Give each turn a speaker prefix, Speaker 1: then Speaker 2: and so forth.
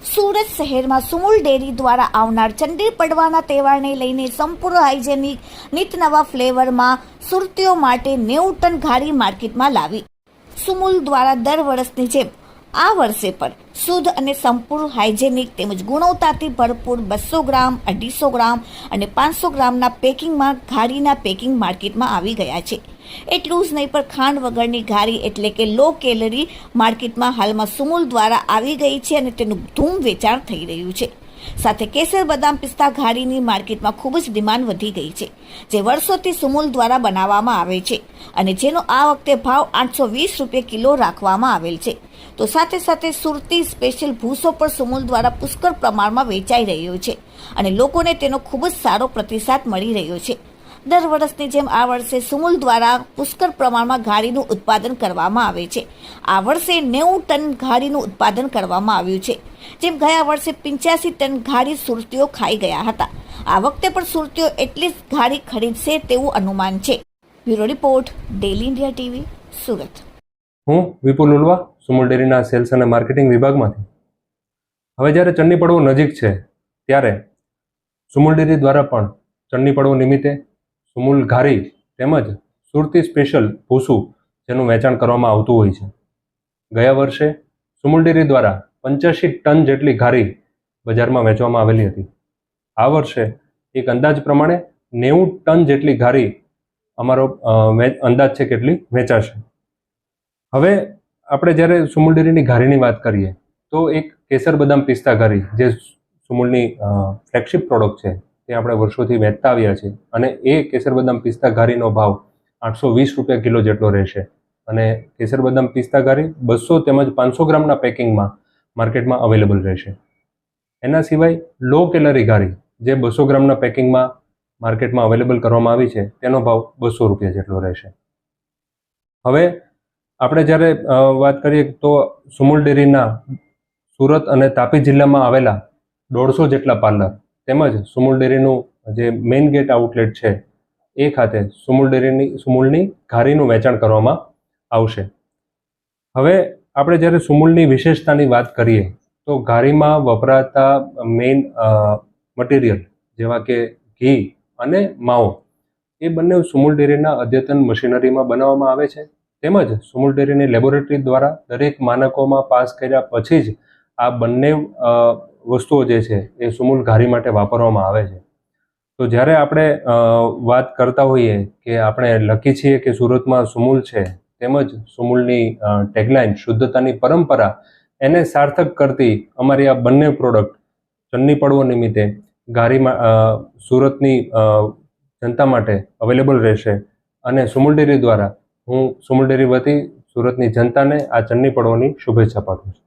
Speaker 1: સુરત શહેરમાં સુમુલ ડેરી દ્વારા આવનાર ચંડી પડવાના તહેવારને લઈને સંપૂર્ણ હાઇજેનિક નિત નવા ફ્લેવરમાં સુરતીઓ માટે નેવું ટન ઘારી માર્કેટમાં લાવી. સુમુલ દ્વારા દર વર્ષની જેમ આ વર્ષે પણ શુદ્ધ અને સંપૂર્ણ હાઇજેનિક તેમજ ગુણવત્તાથી ભરપૂર બસો ગ્રામ, અઢીસો ગ્રામ અને પાંચસો ગ્રામના પેકિંગમાં ઘારીના પેકિંગ માર્કેટમાં આવી ગયા છે. એટલું જ નહીં, પણ ખાંડ વગરની ઘારી એટલે કે લો કેલરી માર્કેટમાં હાલમાં સુમુલ દ્વારા આવી ગઈ છે અને તેનું ધૂમ વેચાણ થઈ રહ્યું છે. સાથે કેસર બદામ પિસ્તા ઘારીની માર્કેટમાં ખૂબ જ ડિમાન્ડ વધી ગઈ છે, જે વર્ષોથી સુમુલ દ્વારા બનાવવામાં આવે છે અને જેનો આ વખતે ભાવ આઠસો વીસ રૂપિયા કિલો રાખવામાં આવેલ છે. તો સાથે સાથે સુરતી સ્પેશિયલ ભૂસો પણ સુમુલ દ્વારા પુષ્કળ પ્રમાણમાં વેચાઈ રહ્યો છે અને લોકોને તેનો ખૂબ જ સારો પ્રતિસાદ મળી રહ્યો છે. દર વર્ષની જેમ આ વર્ષે સુમુલ દ્વારા પુષ્કળ પ્રમાણમાં ઘારીનું ઉત્પાદન કરવામાં આવે છે. આ વર્ષે નેવું ટન ઘારીનું ઉત્પાદન કરવામાં આવ્યું છે. જેમ ગયા વર્ષે પંચ્યાસી ટન ઘારી સુરતીઓ ખાઈ ગયા હતા. આ વખતે પણ સુરતીઓ એટલી જ ઘારી ખરીદશે તેવું અનુમાન છે. Bureau report daily India TV, Surat.
Speaker 2: હું વિપુલ ઉલવા, સુમુલ ડેરીના સેલ્સ અને માર્કેટિંગ વિભાગમાંથી. હવે જ્યારે ચંડી પડવો નજીક છે, ત્યારે સુમુલ ડેરી દ્વારા પણ ચંડી પડવો નિમિત્તે સુમુલ ઘારી તેમજ સુરતી સ્પેશિયલ ભૂસું જેનું વેચાણ કરવામાં આવતું હોય છે. ગયા વર્ષે સુમુલ ડેરી દ્વારા પંચ્યાસી ટન જેટલી ઘારી બજારમાં વેચવામાં આવેલી હતી. આ વર્ષે એક અંદાજ પ્રમાણે નેવું ટન જેટલી ઘારી અમારો અંદાજ છે કેટલી વેચાશે. હવે આપણે જ્યારે સુમુલ ડેરીની ઘારીની વાત કરીએ તો એક કેસર બદામ પિસ્તા ઘારી જે સુમુલની ફ્લેગશિપ પ્રોડક્ટ છે તે આપણે વર્ષોથી વેચતા આવ્યા છે અને એ કેસર બદામ પિસ્તા ઘારીનો ભાવ આઠસો વીસ રૂપિયા કિલો જેટલો રહેશે. અને કેસર બદામ પિસ્તા ઘારી બસો તેમજ પાંચસો ગ્રામના પેકિંગમાં માર્કેટમાં અવેલેબલ રહેશે. એના સિવાય લો કેલરી ઘારી જે બસો ગ્રામના પેકિંગમાં માર્કેટમાં અવેલેબલ કરવામાં આવી છે, તેનો ભાવ બસો રૂપિયા જેટલો રહેશે. હવે આપણે જ્યારે વાત કરીએ તો સુમુલ ડેરીના સુરત અને તાપી જિલ્લામાં આવેલા દોઢસો જેટલા પાર્લર તેમજ સુમુલ ડેરીનું જે મેઇન ગેટ આઉટલેટ છે, એ ખાતે સુમુલ ડેરીની, સુમુલની ઘારીનું વેચાણ કરવામાં આવશે. હવે આપણે જ્યારે સુમુલની વિશેષતાની વાત કરીએ, તો ઘારીમાં વપરાતા મેઇન મટીરિયલ જેવા કે ઘી અને માવો, એ બંને સુમુલ ડેરીના અદ્યતન મશીનરીમાં બનાવવામાં આવે છે. તેમજ સુમુલ ડેરીની લેબોરેટરી દ્વારા દરેક માનકોમાં પાસ કર્યા પછી જ આ બંને વસ્તુઓ જે છે એ સુમૂલ ઘારી માટે વાપરવામાં આવે છે. તો જ્યારે આપણે વાત કરતા હોઈએ કે આપણે લખી છીએ કે સુરતમાં સુમૂલ છે, તેમજ સુમૂલની ટેગલાઇન શુદ્ધતાની પરંપરા એને સાર્થક કરતી અમારી આ બંને પ્રોડક્ટ ચન્ની પડવો નિમિત્તે ઘારીમાં સુરતની જનતા માટે અવેલેબલ રહેશે. અને સુમૂલ ડેરી દ્વારા હું સુમૂલ ડેરી વતી સુરતની જનતાને આ ચન્ની પડવાની શુભેચ્છા પાઠવું છું.